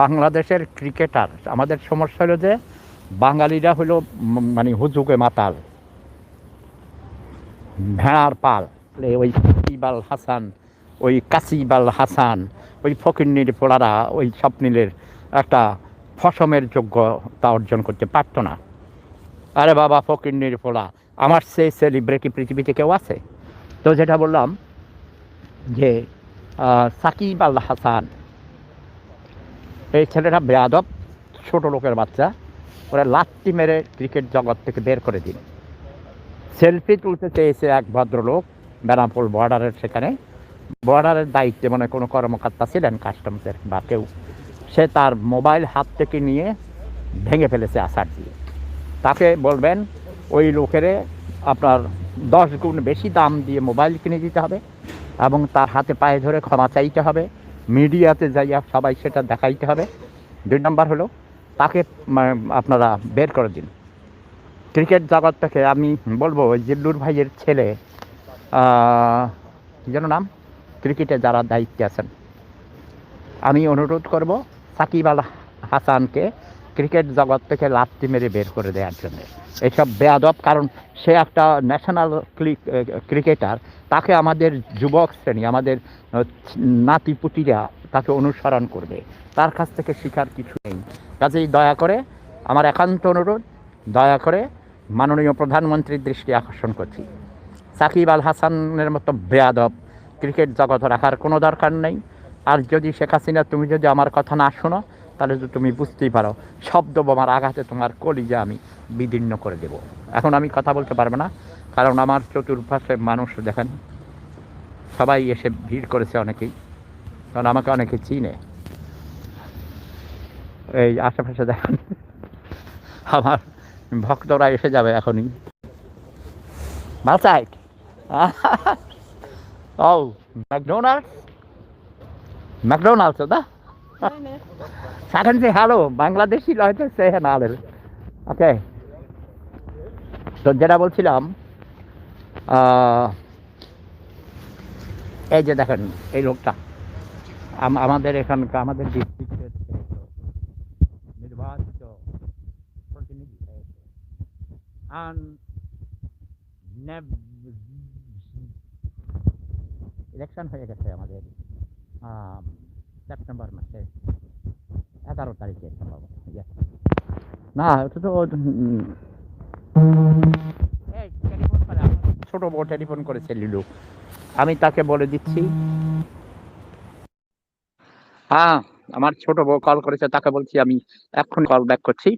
বাংলাদেশের ক্রিকেটার, আমাদের সমস্যা হলো যে বাঙালিরা হলো মানে হুজুকে মাতাল। ভেড়ার পাল ওই ইবাল হাসান, ওই কাসিবাল হাসান, ওই ফকিন্নির পোড়ারা ওই স্বপ্নিলের একটা ফসমের যোগ্যতা অর্জন করতে পারতো না। আরে বাবা, ফকিন্নির পোড়া আমার সেই সেলিব্রিটি পৃথিবীতে কেউ আছে? তো যেটা বললাম যে সাকিব আল হাসান এই ছেলেটা বেয়াদব, ছোট লোকের বাচ্চা। ওরা লাত্তি মেরে ক্রিকেট জগৎ থেকে বের করে দিন সেলফি তুলতে চেয়েছে এক ভদ্রলোক বেনাপোল বর্ডারের সেখানে। বর্ডারের দায়িত্বে মানে কোনো কর্মকর্তা ছিলেন কাস্টমসের বা কেউ। সে তার মোবাইল হাত থেকে নিয়ে ভেঙে ফেলেছে আসার দিয়ে। তাকে বলবেন, ওই লোকেরে আপনার দশ গুণ বেশি দাম দিয়ে মোবাইল কিনে দিতে হবে এবং তার হাতে পায়ে ধরে ক্ষমা চাইতে হবে। মিডিয়াতে যাইয়া সবাই সেটা দেখাইতে হবে। দুই নম্বর হলো তাকে মানে, আপনারা বের করে দিন। ক্রিকেট জগৎটাকে আমি বলব জিল্লুর ভাইয়ের ছেলে যেন নাম? ক্রিকেটে যারা দায়িত্বে আছেন। আমি অনুরোধ করব সাকিব আল হাসানকে ক্রিকেট জগৎ থেকে লাত্তি মেরে বের করে দেওয়ার জন্য এইসব বেয়াদব, কারণ সে একটা ন্যাশনাল ক্রিকেটার তাকে আমাদের যুবক শ্রেণি, আমাদের নাতিপুতিরা তাকে অনুসরণ করবে। তার কাছ থেকে শেখার কিছু নেই। কাজেই দয়া করে আমার একান্ত অনুরোধ, দয়া করে মাননীয় প্রধানমন্ত্রীর দৃষ্টি আকর্ষণ করছি। সাকিব আল হাসানের মতো বেয়াদব ক্রিকেট জগৎ রাখার কোনো দরকার নেই। আর যদি শেখ হাসিনা, তুমি যদি আমার কথা না শোনো তাহলে তো তুমি বুঝতেই পারো শব্দ বোমার আঘাতে তোমার কলিজা আমি বিদীর্ণ করে দেব এখন আমি কথা বলতে পারব না কারণ আমার চতুর্পাশে মানুষ দেখেন সবাই এসে ভিড় করেছে অনেকেই কারণ আমাকে অনেকে চিনে এই আশেপাশে দেখেন আমার ভক্তরা এসে যাবে এখনই Mahlzeit. oh, McDonald's? McDonald's, oder? Sagen Sie Hallo, Bangladeshi Leute sehen alle. Okay. তো যেটা বলছিলাম এই যে দেখেন এই লোকটা আম- আমাদের এখানকার আমাদের ডিস্ট্রিক্টের নির্বাচিত প্রতিনিধি আন ইলেকশন হয়ে গেছে আমাদের আম, সেপ্টেম্বর মাসে এগারো তারিখে সম্ভবত না ওটা তো উম, এই, টেলিফোন করে আমার। ছোট বউ টেলিফোন করেছে লিলু। আমি তাকে বলে দিচ্ছি। হ্যাঁ আমার ছোট বউ কল করেছে তাকে বলছি আমি এখন কল ব্যাক করছি।